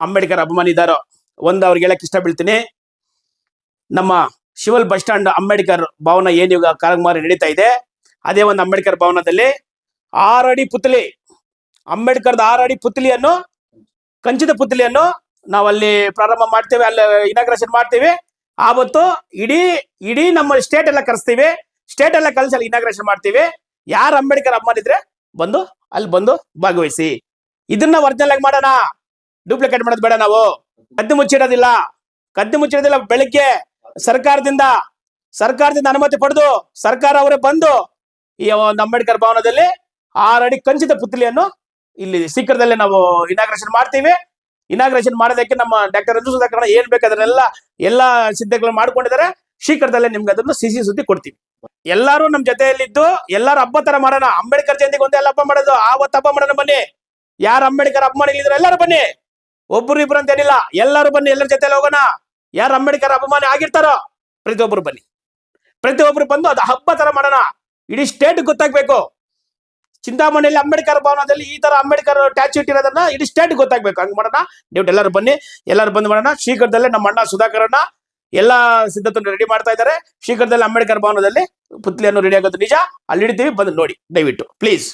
ಅಂಬೇಡ್ಕರ್ ಅಭಿಮಾನಿ ಇದ್ದಾರೋ ಒಂದು ಅವ್ರಿಗೆ ಹೇಳಕ್ ಇಷ್ಟ ಬೀಳ್ತೀನಿ ನಮ್ಮ ಶಿವಲ್ ಬಸ್ ಸ್ಟ್ಯಾಂಡ್ ಅಂಬೇಡ್ಕರ್ ಭವನ ಏನ್ ಇವಾಗ ನಡೀತಾ ಇದೆ, ಅದೇ ಒಂದು ಅಂಬೇಡ್ಕರ್ ಭವನದಲ್ಲಿ ಆರು ಅಡಿ ಪುತ್ಲಿ ಅಂಬೇಡ್ಕರ್ದ ಆರು ಅಡಿ ಪುತ್ಲಿಯನ್ನು ಕಂಚಿದ ಪುತ್ಲಿಯನ್ನು ನಾವಲ್ಲಿ ಪ್ರಾರಂಭ ಮಾಡ್ತೇವೆ, ಅಲ್ಲಿ ಇನಾಗ್ರೇಷನ್ ಮಾಡ್ತೀವಿ. ಆವತ್ತು ಇಡೀ ಇಡೀ ನಮ್ಮ ಸ್ಟೇಟ್ ಎಲ್ಲ ಕರೆಸ್ತೀವಿ. ಸ್ಟೇಟ್ ಎಲ್ಲ ಕಲಿಸಿ ಅಲ್ಲಿ ಇನಾಗ್ರೇಷನ್ ಮಾಡ್ತೀವಿ. ಯಾರು ಅಂಬೇಡ್ಕರ್ ಅಮ್ಮನಿದ್ರೆ ಬಂದು, ಅಲ್ಲಿ ಬಂದು ಭಾಗವಹಿಸಿ. ಇದನ್ನ ಒರಿಜಿನಲ್ ಆಗಿ ಮಾಡೋಣ. ಡೂಪ್ಲಿಕೇಟ್ ಮಾಡೋದು ಬೇಡ ನಾವು. ಕದ್ದು ಮುಚ್ಚಿಡೋದಿಲ್ಲ. ಕದ್ದು ಮುಚ್ಚಿಡೋದಿಲ್ಲ, ಬೆಳಿಗ್ಗೆ ಸರ್ಕಾರದಿಂದ ಸರ್ಕಾರದಿಂದ ಅನುಮತಿ ಪಡೆದು ಸರ್ಕಾರ ಅವರೇ ಬಂದು ಈ ಒಂದು ಅಂಬೇಡ್ಕರ್ ಭವನದಲ್ಲಿ ಆರಡಿ ಕಂಚಿತ ಪುತ್ಲಿಯನ್ನು ಇಲ್ಲಿ ಶೀಘ್ರದಲ್ಲೇ ನಾವು ಇನಾಗ್ರೇಷನ್ ಮಾಡ್ತೀವಿ. ಇನಾಗ್ರೇಷನ್ ಮಾಡೋದಕ್ಕೆ ನಮ್ಮ ಡಾಕ್ಟರ್ ರಂಜು ಸುಧಾಕರ್ ಏನ್ ಬೇಕು ಅದನ್ನೆಲ್ಲ ಎಲ್ಲಾ ಸಿದ್ಧತೆಗಳನ್ನು ಮಾಡ್ಕೊಂಡಿದ್ದಾರೆ. ಶೀಘ್ರದಲ್ಲೇ ನಿಮ್ಗೆ ಅದನ್ನು ಸಿಸಿ ಸುದ್ದಿ ಕೊಡ್ತೀವಿ. ಎಲ್ಲಾರು ನಮ್ ಜೊತೆಯಲ್ಲಿದ್ದು, ಎಲ್ಲಾರು ಹಬ್ಬ ತರ ಮಾಡೋಣ. ಅಂಬೇಡ್ಕರ್ ಜಯಂತಿಗೆ ಒಂದೇ ಹಬ್ಬ ಮಾಡೋದು. ಆವತ್ತು ಹಬ್ಬ ಮಾಡೋಣ ಬನ್ನಿ. ಯಾರು ಅಂಬೇಡ್ಕರ್ ಅಭಿಮಾನಿಗಳಿದ್ರೆ ಎಲ್ಲರೂ ಬನ್ನಿ. ಒಬ್ರು ಇಬ್ರು ಅಂತ ಏನಿಲ್ಲ. ಎಲ್ಲರೂ ಬನ್ನಿ, ಎಲ್ಲರ ಜೊತೆ ಹೋಗೋಣ. ಯಾರು ಅಂಬೇಡ್ಕರ್ ಅಭಿಮಾನಿ ಆಗಿರ್ತಾರೋ ಪ್ರತಿಯೊಬ್ಬರು ಬನ್ನಿ. ಪ್ರತಿಯೊಬ್ಬರು ಬಂದು ಅದು ಹಬ್ಬ ತರ ಮಾಡೋಣ. ಇಡೀ ಸ್ಟೇಟ್ ಗೊತ್ತಾಗ್ಬೇಕು. ಚಿಂತಾಮಣಿಯಲ್ಲಿ ಅಂಬೇಡ್ಕರ್ ಭವನದಲ್ಲಿ ಈ ತರ ಅಂಬೇಡ್ಕರ್ ಟ್ಯಾಚು ಇಟ್ಟಿರೋದನ್ನ ಇಡೀ ಸ್ಟೇಟ್ ಗೊತ್ತಾಗ್ಬೇಕು. ಹಂಗ ಮಾಡೋಣ. ನೀವು ಎಲ್ಲರೂ ಬನ್ನಿ. ಎಲ್ಲರೂ ಬಂದು ಮಾಡೋಣ. ಶೀಘ್ರದಲ್ಲೇ ನಮ್ಮ ಅಣ್ಣ ಸುಧಾಕರಣ್ಣ ಎಲ್ಲಾ ಸಿದ್ಧತೆ ರೆಡಿ ಮಾಡ್ತಾ ಇದ್ದಾರೆ. ಶೀಘ್ರದಲ್ಲಿ ಅಂಬೇಡ್ಕರ್ ಭವನದಲ್ಲಿ ಪುತ್ಲಿಯನ್ನು ರೆಡಿ ಆಗೋದು ನಿಜ. ಅಲ್ಲಿ ಇಡ್ತೀವಿ ಬಂದು ನೋಡಿ. ದಯವಿಟ್ಟು ಪ್ಲೀಸ್